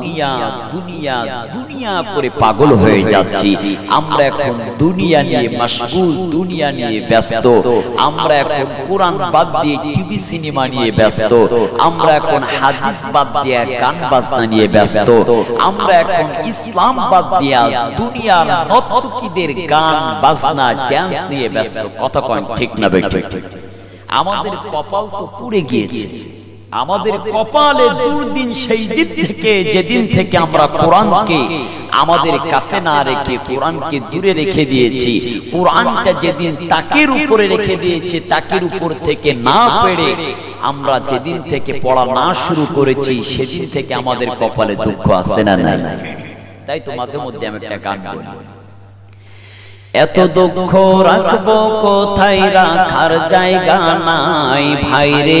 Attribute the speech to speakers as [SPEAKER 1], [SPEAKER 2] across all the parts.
[SPEAKER 1] দুনিয়া দুনিয়া দুনিয়া করে পাগল হয়ে যাচ্ছি। আমরা এখন দুনিয়া নিয়ে মশগুল দুনিয়া নিয়ে ব্যস্ত। আমরা এখন কোরআন বাদ দিয়ে টিভি সিনেমা নিয়ে ব্যস্ত। আমরা এখন হাদিস বাদ দিয়ে গান বাজনা নিয়ে ব্যস্ত। আমরা এখন ইসলাম বাদ দিয়া দুনিয়ার নর্তকীদের গান বাজনা ড্যান্স নিয়ে ব্যস্ত। কথা কন ঠিক না বেঠিক আমাদের কপাল তো পুড়ে গিয়েছে। আমাদের কপালে দুর্দিন সেই দিন থেকে যেদিন থেকে আমরা কোরআনকে আমাদের কাছে না রেখে কোরআনকে দূরে রেখে দিয়েছি কোরআনটা যেদিন তাকের উপরে রেখে দিয়েছে তাকের উপর থেকে না পেরে আমরা যেদিন থেকে পড়া না শুরু করেছি সেদিন থেকে আমাদের কপালে দুঃখ আসছে না নাই। তাই তো মাঝে মধ্যে আমি একটা গান বলি। এত দুঃখ রাখব কোথায় রাখার জায়গা নাই ভাইরে।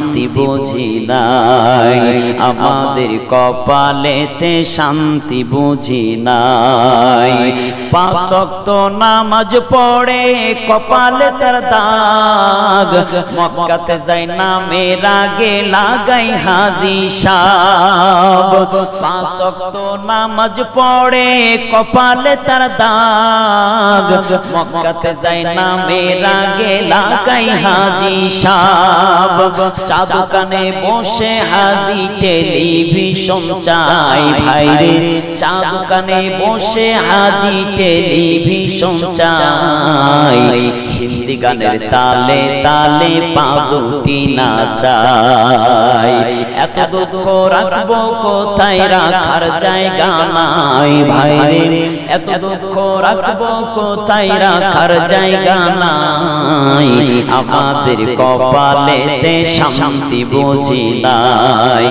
[SPEAKER 1] বুঝি নাই। আমাদের কপালেতে শান্তি বুঝি নাই। পাঁচক্ত নামাজ পড়ে কপালে তার দাগ। মক্কাতে যাই নামে রাগে লাগাই হাজি সাব। পাঁচক্ত নামাজ পড়ে কপালে তার দাগ। মক্কাতে যাই নামে রাগে লাগাই হাজি সাব। চা দোকানে বসে হাজি টেলিভিশন চাই ভাইরে চা বসে হাজি টেলিভিশন চাই। হিন্দি গানের তালে তালে পা দুটি নাচাই এত দুঃখ রাখব কোথায়, রাখার জায়গা নাই ভাইরে। এত দুঃখ রাখব কোথায়, রাখার জায়গা নাই। আমাদের কপালেতে শান্তি বুঝি নাই।